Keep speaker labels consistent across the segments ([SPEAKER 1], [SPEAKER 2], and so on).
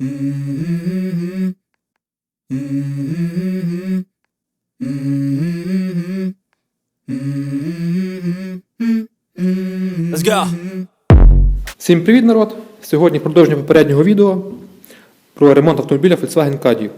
[SPEAKER 1] Let's go.
[SPEAKER 2] Всім привіт, народ! Сьогодні продовження попереднього відео про ремонт автомобіля Volkswagen Caddy.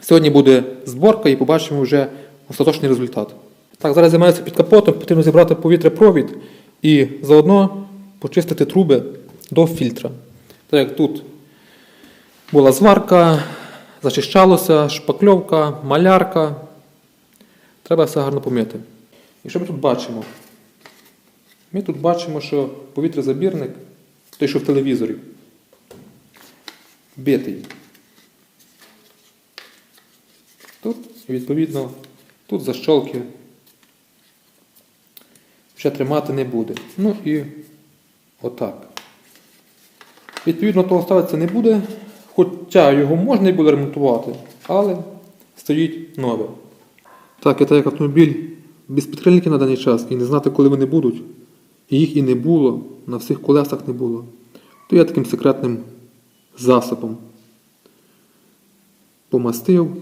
[SPEAKER 2] Сьогодні буде зборка і побачимо вже остаточний результат. Так, зараз займаюся під капотом, потрібно зібрати повітряпровід і заодно почистити труби до фільтра. Так як тут була зварка, зачищалося, шпакльовка, малярка. Треба все гарно помити. І що ми тут бачимо? Ми тут бачимо, що повітрязабірник, той, що в телевізорі, битий. Тут, відповідно, тут защолки вже тримати не буде. Ну і отак. Відповідно, того ставитися не буде, хоча його можна і буде ремонтувати, але стоїть нове. Так, це як автомобіль без підкрильників на даний час і не знати, коли вони будуть. І їх і не було, на всіх колесах не було. То я таким секретним засобом помастив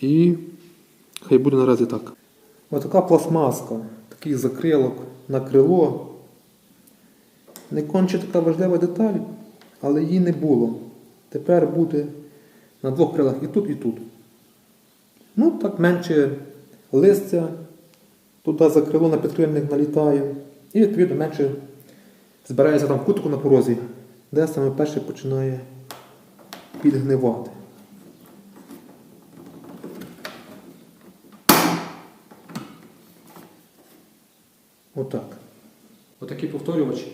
[SPEAKER 2] і хай буде наразі так. Ось така пластмаска, такий закрилок на крило. Не конче така важлива деталь, але її не було. Тепер буде на двох крилах і тут, і тут. Ну, так менше листя, туди за крило на підкрильник налітає. І відповідно менше збирається там кутку на порозі, де саме перше починає підгнивати. Отак. Отакий повторювач.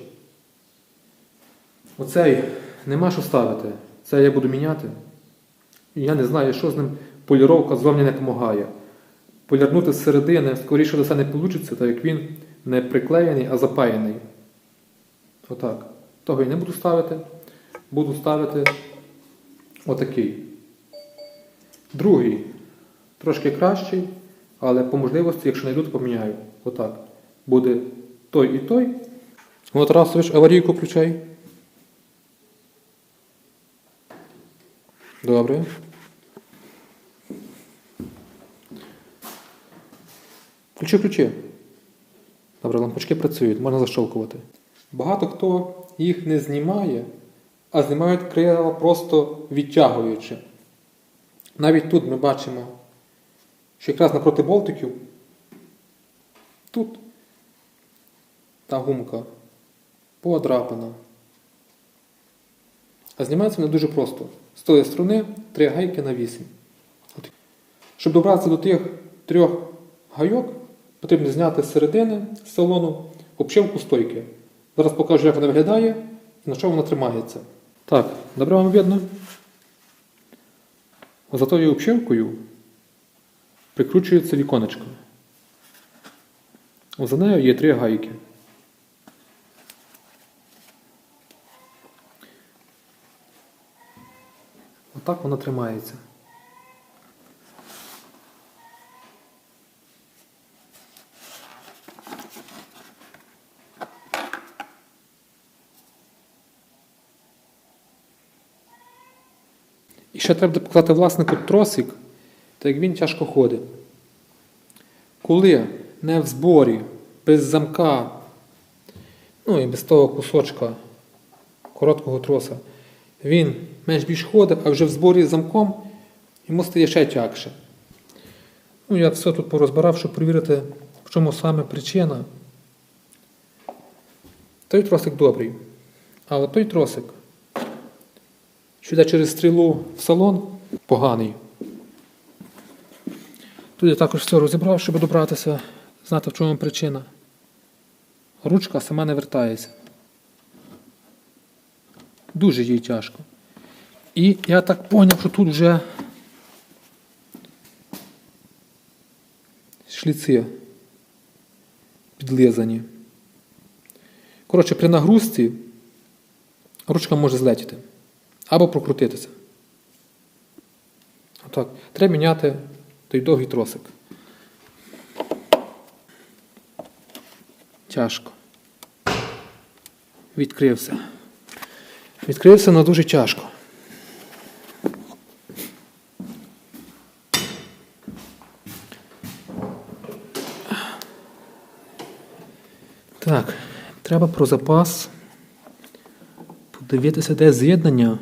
[SPEAKER 2] Оцей нема що ставити. Це я буду міняти. Я не знаю, що з ним поліровка зовні не допомагає. Полірнути з середини, скоріше за все, не вийде, так як він не приклеєний, а запаяний. Отак. Того я не буду ставити. Буду ставити отакий. Другий. Трошки кращий, але по можливості, якщо не йду, то поміняю. Отак. Буде той і той. От Расович, аварійку включай. Добре. Ключі, ключі. Добре, лампочки працюють, можна защолкувати. Багато хто їх не знімає, а знімають крила просто відтягуючи. Навіть тут ми бачимо, що якраз напроти болтиків тут та гумка подрапана. А знімається вони дуже просто. З тої сторони три гайки на 8. От. Щоб добратися до тих трьох гайок, потрібно зняти з середини з салону обшивку стойки. Зараз покажу, як вона виглядає і на що вона тримається. Так, добре вам видно. За тою обшивкою прикручується віконечко. За нею є три гайки. Отак вона тримається. І ще треба показати власнику тросик, так як він тяжко ходить. Коли не в зборі, без замка, ну і без того кусочка короткого троса, він менш більш ходить, а вже в зборі з замком йому стає ще тягше. Ну, я все тут порозбирав, щоб перевірити, в чому саме причина. Той тросик добрий. А от той тросик, що йде через стрілу в салон, поганий. Тут я також все розібрав, щоб добратися, знати, в чому причина. Ручка сама не вертається. Дуже їй тяжко. І я так зрозумів, що тут вже шліци підлизані. Коротше, при нагрузці ручка може злетіти або прокрутитися. Отак. Треба міняти той довгий тросик. Тяжко. Відкрився. Відкрився на дуже тяжко. Так, треба про запас подивитися, де з'єднання.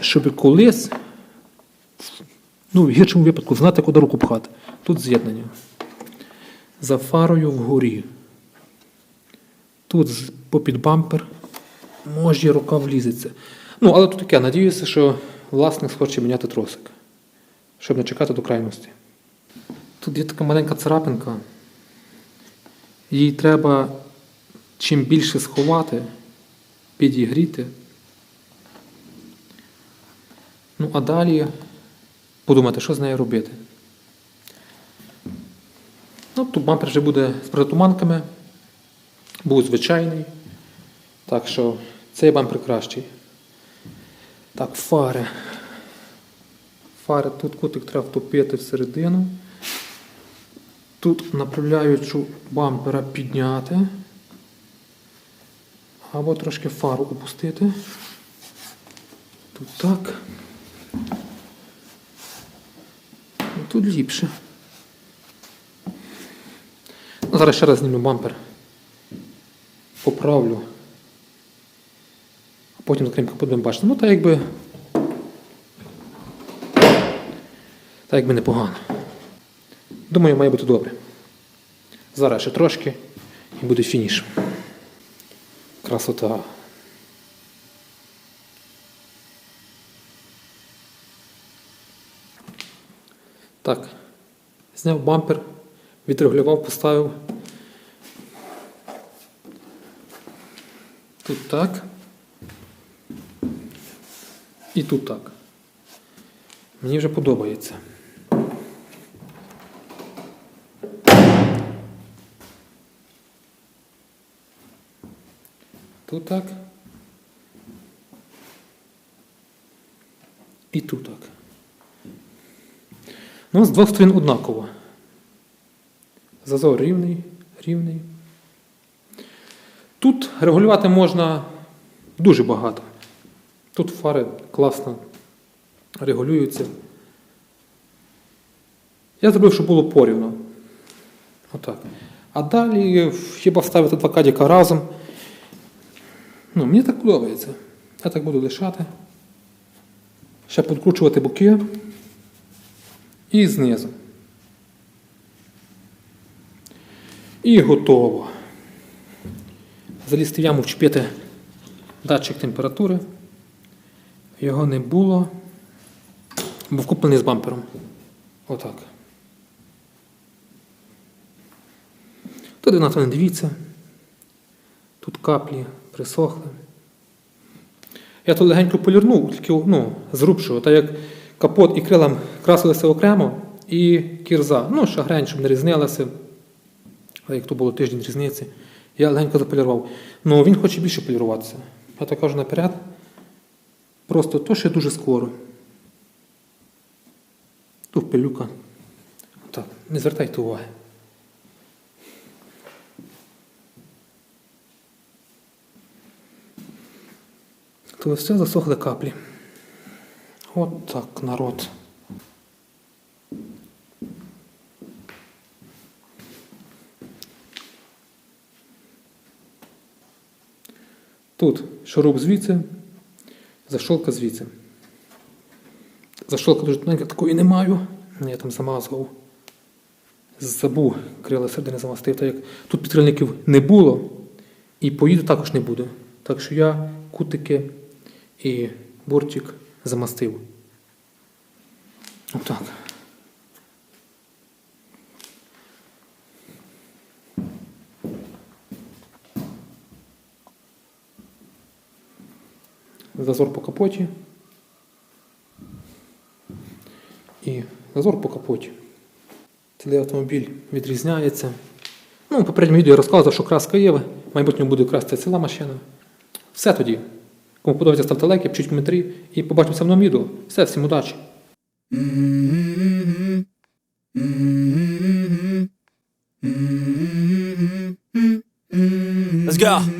[SPEAKER 2] Щоб колись, ну, в гіршому випадку, знати, куди руку пхати. Тут з'єднання. За фарою вгорі. Тут попід бампер. Може, рука влізеться. Ну, але тут таке, надіюся, що власник схоче міняти тросик, щоб не чекати до крайності. Тут є така маленька царапинка. Їй треба чим більше сховати, підігріти. Ну, а далі подумати, що з нею робити. Ну, тут бампер вже буде з притуманками, був звичайний. Так що цей бампер кращий. Так, фари. Фари тут кутик треба втопити всередину. Тут направляючу бампера підняти. Або трошки фару опустити. Тут так. Тут ліпше. Ну, зараз ще раз зніму бампер. Поправлю. А потім закриємо капот, будемо бачити. Ну, так якби. Так якби непогано. Думаю, має бути добре. Зараз ще трошки і буде фініш. Красота. Так. Зняв бампер, відрегулював, поставив. Тут так. І тут так. Мені вже подобається. Тут так. І тут так. Ну, з двох сторін однаково. Зазор рівний, рівний. Тут регулювати можна дуже багато. Тут фари класно регулюються. Я зробив, щоб було порівно. Отак. А далі хіба вставити два кадіка разом. Ну, мені так подобається. Я так буду лишати. Ще підкручувати боки. І знизу. І готово. Залізти в яму, вчепити датчик температури. Його не було. Був куплений з бампером. Отак. Туди на то не дивіться. Тут каплі присохли. Я тут легенько полірнув, тільки ну, зрубшого, так як капот і крила красилися окремо, і кірза. Ну, шагрень, щоб не різнилася. Але як то було тиждень різниці, я легенько заполірував. Ну, він хоче більше поліруватися. Я так кажу наперед. Просто то ще дуже скоро. Тут пилюка. Так, не звертайте уваги. То все засохли каплі. От так, народ. Тут шуруп звідси, защолка звідси. Защолка дуже тоненька, такої не маю. Я там замазував. Забув крила середини замастив, так як тут підкрильників не було, і поїду також не буде. Так що я кутики і бортик замастив. Отак. Зазор по капоті. І зазор по капоті. Цілий автомобіль відрізняється. Ну, в попередньому відео я розказував, що краска є, в майбутньому буде красти ціла машина. Все тоді. Кому подобається, ставте лайки, пишіть коментарі і побачимося в новому відео. Все, всім удачі!
[SPEAKER 1] Let's go.